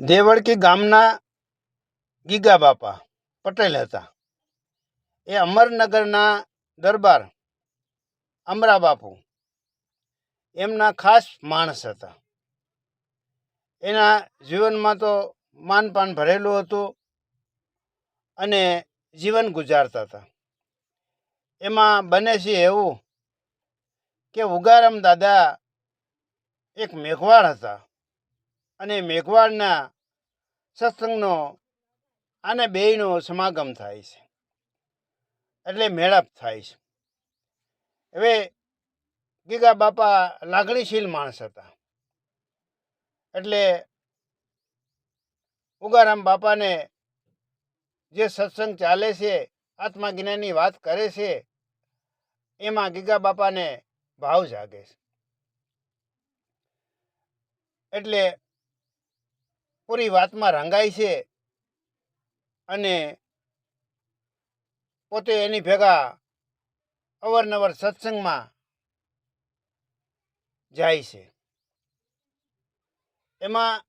દેવળકી ગામના ગીગા બાપા પટેલ હતા. એ અમરનગરના દરબાર અમરા બાપુ એમના ખાસ માણસ હતા. એના જીવનમાં તો માનપાન ભરેલું હતું અને જીવન ગુજારતા હતા. એમાં બને છે એવું કે ઉગારામ દાદા એક મેઘવાળ હતા. અને મેઘવાળના સત્સંગનો આને બેયનો સમાગમ થાય છે. એટલે મેળાપ થાય છે. હવે ગીગા બાપા લાગણીશીલ માણસ હતા. એટલે ઉગારામ બાપાને જે સત્સંગ ચાલે છે, આત્મજ્ઞાનની વાત કરે છે, એમાં ગીગા બાપાને ભાવ જાગે છે. એટલે પૂરી વાતમાં રંગાય છે અને પોતે એની ભેગા અવારનવાર સત્સંગમાં જાય છે. એમાં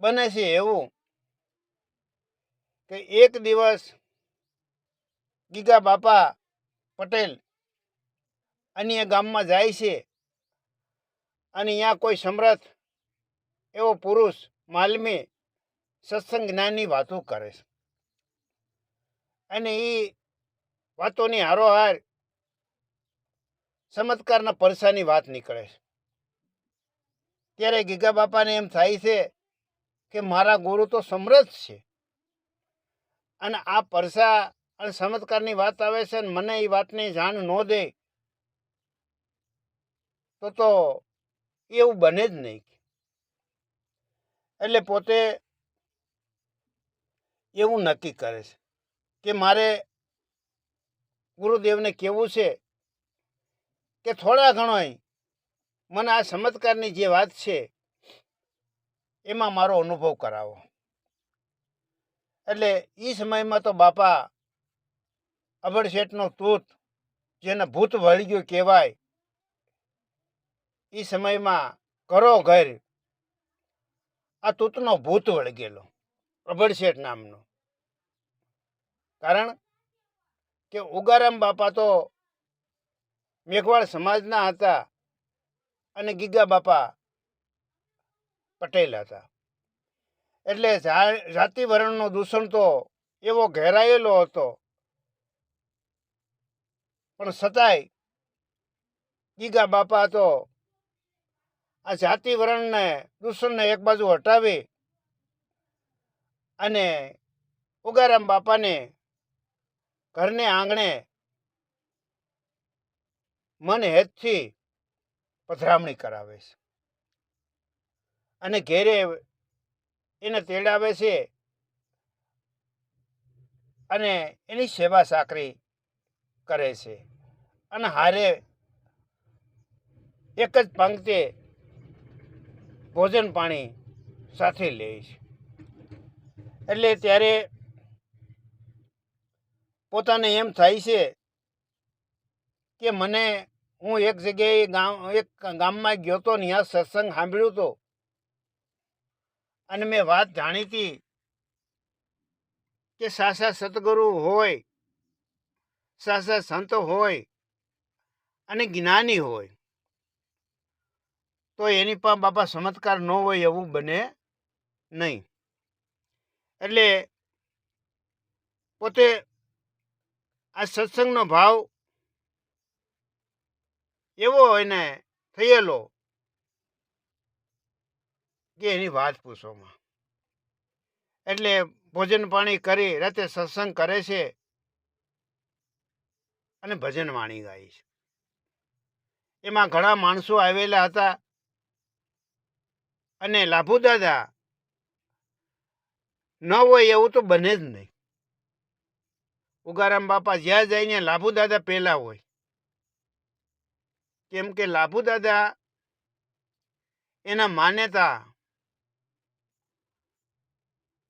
બને છે એવું કે એક દિવસ ગીગા બાપા પટેલ અન્ય ગામમાં જાય છે અને અહીંયા કોઈ સમર્થ એવો પુરુષ માલમી સત્સંગ જ્ઞાનની વાતો કરે છે. અને એ વાતોની હારોહાર ચમત્કારના પરસાની વાત નીકળે છે. ત્યારે ગીગા બાપાને એમ થાય છે કે મારા ગુરુ તો સમૃદ્ધ છે. અને આ પરસા અને ચમત્કારની વાત આવે છે અને મને એ વાતની જાણ ન દે તો તો એવું બને જ નહીં. એટલે પોતે એવું નક્કી કરે છે કે મારે ગુરુદેવને કહેવું છે કે થોડા ઘણોય મને આ ચમત્કારની જે વાત છે એમાં મારો અનુભવ કરાવો. એટલે એ સમયમાં તો બાપા અભડ શેઠનો તૂત જેને ભૂત વળી ગયો કહેવાય એ સમયમાં કરો ઘર આ તૂતનો ભૂત વળગેલો. પ્રભળશેઠ નામનો. કારણ કે ઉગારામ બાપા તો મેઘવાળ સમાજના હતા અને ગીગા બાપા પટેલ હતા. એટલે જાતિવરણનો જાતિ વર્ણનો દૂષણ તો એવો ઘેરાયેલો હતો. પણ છતાંય ગીગા બાપા તો આ જાતિ વરણને દૂષણને એક બાજુ હટાવી અને ઉગારામ બાપાને ઘરને આંગણે મન હેતથી પધરામણી કરાવે છે. અને ઘેરે એને તેડાવે છે અને એની સેવા સાકરી કરે છે. અને હારે એક જ પંક્તિ ભોજન પાણી સાથે લે છે. એટલે ત્યારે પોતાને એમ થાય છે કે મને હું એક જગ્યાએ ગામ, એક ગામમાં ગયો તો ત્યાં સત્સંગ સાંભળ્યું હતો અને મેં વાત જાણી હતી કે સાસા સતગુરુ હોય, સાસા સંત હોય અને જ્ઞાની હોય તો એની પણ બાપા ચમત્કાર ન હોય એવું બને નહીં. એટલે પોતે આ સત્સંગનો ભાવ એવો એને થયેલો કે એની વાત પૂછોમાં. એટલે ભોજન પાણી કરી રાતે સત્સંગ કરે છે અને ભજન વાણી ગાય છે. એમાં ઘણા માણસો આવેલા હતા અને લાભુ દાદા ન હોય એવું તો બને જ નહીં. ઉગારામ બાપા જ્યાં જાય લાભુ દાદા પહેલાં હોય. કેમ કે લાભુ દાદા એના માન્યતા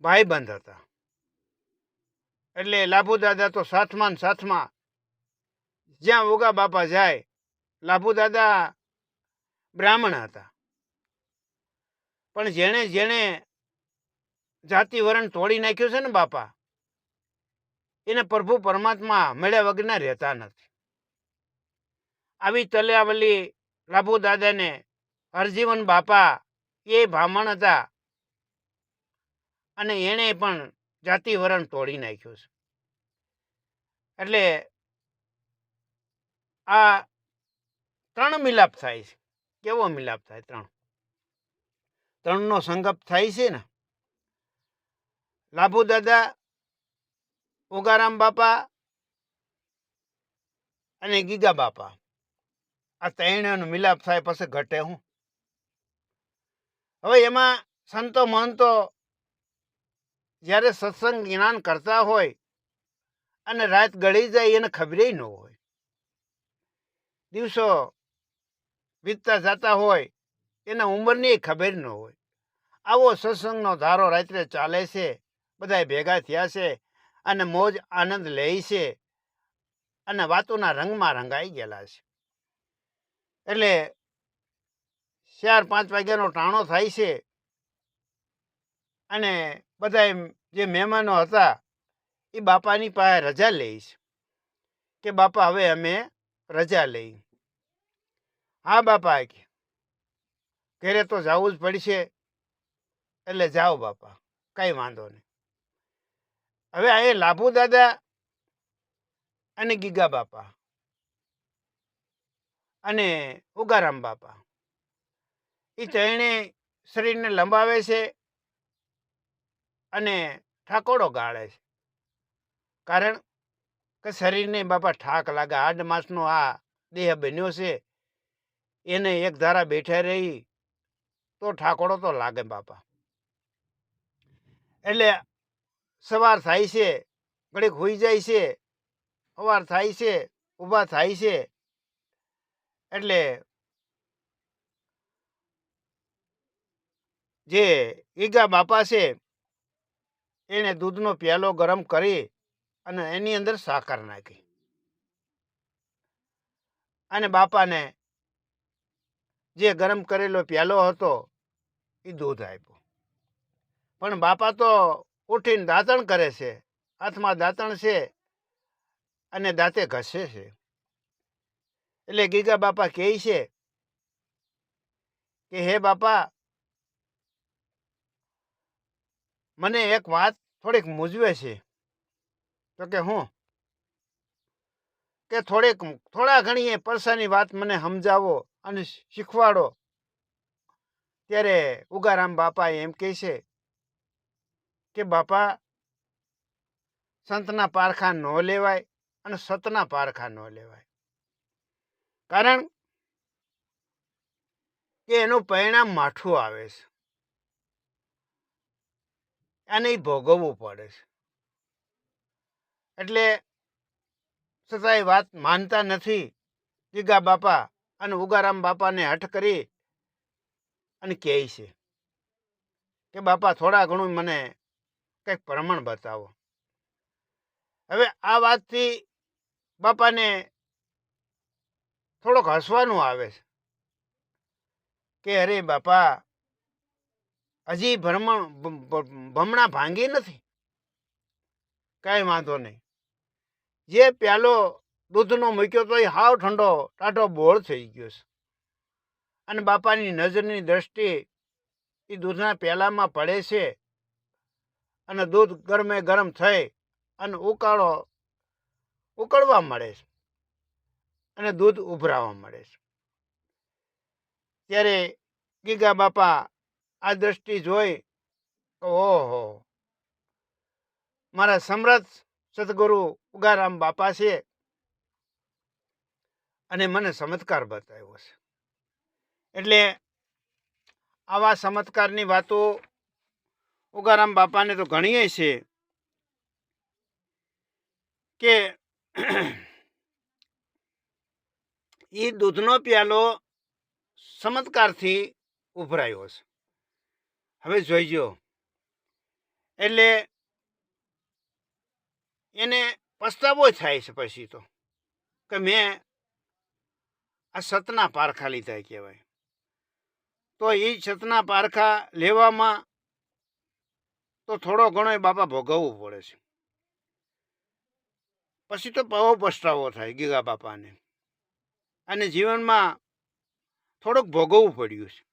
ભાઈબંધ હતા. એટલે લાભુ દાદા તો સાથમાં ને સાથમાં જ્યાં ઉગા બાપા જાય લાભુ દાદા બ્રાહ્મણ હતા. પણ જેણે જેણે જાતિવરણ તોડી નાખ્યું છે ને બાપા, એને પ્રભુ પરમાત્મા મળ્યા વગરના રહેતા નથી. આવી તલ્યાવલી લાભુ દાદાને હરજીવન બાપા એ બ્રાહ્મણ હતા અને એણે પણ જાતિવરણ તોડી નાખ્યું છે. એટલે આ ત્રણ મિલાપ થાય છે. કેવો મિલાપ થાય ત્રણ? ત્રણનો સંગપ થાય છે ને. લાભુ દાદા, ઉગારામ બાપા અને ગીગા બાપા. આ ત્રણેયનો મિલાપ થાય પછી ઘટે હું. હવે એમાં સંતો મહંતો જ્યારે સત્સંગ જ્ઞાન કરતા હોય અને રાત ગળી જાય એને ખબરે ન હોય. દિવસો વીતતા જતા હોય એના ઉંમરની ખબર ન હોય. આવો સત્સંગનો ધારો રાત્રે ચાલે છે બધા ભેગા થયા છે અને મોજ, આનંદ લે છે અને વાતોના રંગમાં રંગાઈ ગયેલા છે. એટલે ચાર પાંચ વાગ્યાનો ટાણો થાય છે અને બધા જે મહેમાનો હતા એ બાપાની પાસે રજા લઈશ કે, બાપા, હવે અમે રજા લઈ. હા, બાપા કે ઘરે તો જવું જ પડશે. એટલે જાઓ બાપા, કાંઈ વાંધો નહીં. હવે આ એ લાભુ દાદા અને ગીગા બાપા અને ઉગારામ બાપા. એ ત્રણે શરીરને લંબાવે છે અને ઠાકોડો ગાળે છે. કારણ કે શરીરને બાપા ઠાક લાગે. આઠ માસનો આ દેહ બન્યો છે. એને એક ધારા બેઠા રહી તો ઠાકોડો તો લાગે બાપા. એટલે સવાર થાય છે, ઘડીક હોઈ જાય છે સવાર થાય છે, ઊભા થાય છે. એટલે જે ઈગા બાપા છે, એને દૂધનો પ્યાલો ગરમ કરી અને એની અંદર સાકર નાખી. અને બાપાને જે ગરમ કરેલો પ્યાલો હતો એ દૂધ આપ્યું. પણ બાપા તો ઉઠીને દાંતણ કરે છે, હાથમાં દાંતણ છે અને દાંતે ઘસે છે. એટલે ગીગા બાપા કહે છે કે, હે બાપા, મને એક વાત થોડીક મૂંઝવે છે. તો કે, હું? કે, થોડીક, થોડા ઘણી એ પરસાની વાત મને સમજાવો અને શીખવાડો. ત્યારે ઉગારામ બાપા એમ કહે છે કે, બાપા, સંતના પારખા ન લેવાય અને સતના પારખા ન લેવાય. કારણ કે એનું પરિણામ માઠું આવે છે અને એ ભોગવવું પડે છે. એટલે છતાંય વાત માનતા નથી. જીગા બાપા અને ઉગારામ બાપાને હઠ કરી અને કહે છે કે, બાપા, થોડા ઘણું મને કંઈક પ્રમાણ બતાવો. હવે આ વાતથી બાપાને થોડોક હસવાનું આવે છે કે, અરે બાપા, હજી ભ્રમણ ભમણા ભાંગી નથી? કાંઈ વાંધો નહીં. જે પ્યાલો દૂધનો મૂક્યો તો એ હાવ ઠંડો ટાઢો બોળ થઈ ગયો છે. અને બાપાની નજરની દ્રષ્ટિ એ દૂધના પ્યાલામાં પડે છે અને દૂધ ગરમે ગરમ થઈ અને ઉકાળો, ઉકળવા મળે છે અને દૂધ ઉભરાવા મળે છે. ત્યારે ગીગા બાપા આ દ્રષ્ટિ જોઈ ઓહો, મારા સમરથ સદગુરુ ઉગારામ બાપા છે અને મને ચમત્કાર બતાવ્યો છે. એટલે આવા ચમત્કારની વાતો ઉગારામ બાપાને તો ઘણીએ છે કે એ દૂધનો પ્યાલો ચમત્કારથી ઉભરાયો છે. હવે જોઈજો. એટલે એને પસ્તાવો થાય છે પછી તો કે મેં આ સતના પારખા લીધા કહેવાય. તો એ છતના પારખા લેવામાં તો થોડો ઘણો બાપા ભોગવવું પડે છે. પછી તો પવો પસ્તાવો થાય ગીગા બાપાને. અને જીવનમાં થોડુંક ભોગવવું પડ્યું છે.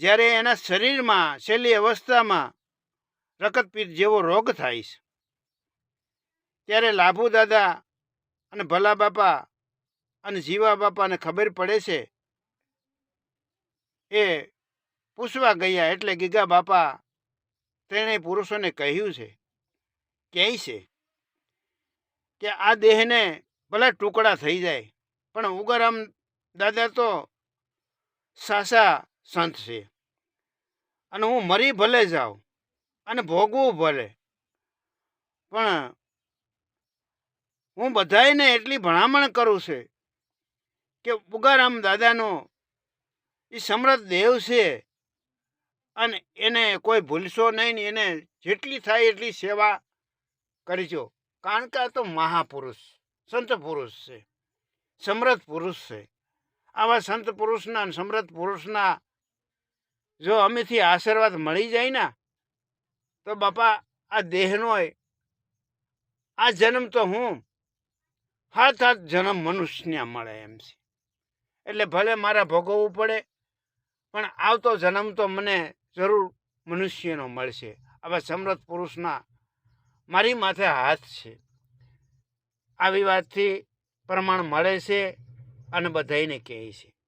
જ્યારે એના શરીરમાં છેલ્લી અવસ્થામાં રકતપીત જેવો રોગ થાય છે, ત્યારે લાભુ દાદા અને ભલા બાપા અને જીવા બાપાને ખબર પડે છે એ પૂછવા ગયા એટલે ગીગા બાપા તેણે પુરુષોને કહ્યું છે કહે છે કે આ દેહને ભલે ટુકડા થઈ જાય, પણ ઉગરામ દાદા તો સાસા સંત છે. અને હું મરી ભલે જાઉં અને ભોગવું ભલે, પણ હું બધાયને એટલી ભણામણ કરું છે કે ઉગારામ દાદાનો એ સમૃદ્ધ દેવ છે. અને એને કોઈ ભૂલશો નહીં ને એને જેટલી થાય એટલી સેવા કરજો કારણ કે આ તો મહાપુરુષ, સંત પુરુષ છે. સમૃદ્ધ પુરુષ છે. આવા સંત પુરુષના અને સમૃદ્ધ પુરુષના જો અમેથી આશીર્વાદ મળી જાય ને, તો બાપા આ દેહનો આ જન્મ તો હું, હાથ હાથ જન્મ મનુષ્યને મળે એમ છે. એટલે ભલે મારે ભોગવવું પડે પણ આવતો જન્મ તો મને જરૂર મનુષ્યનો મળશે. આવા સમૃદ્ધ પુરુષના મારી માથે હાથ છે. આવી વાતથી પ્રમાણ મળે છે અને બધાને કહે છે.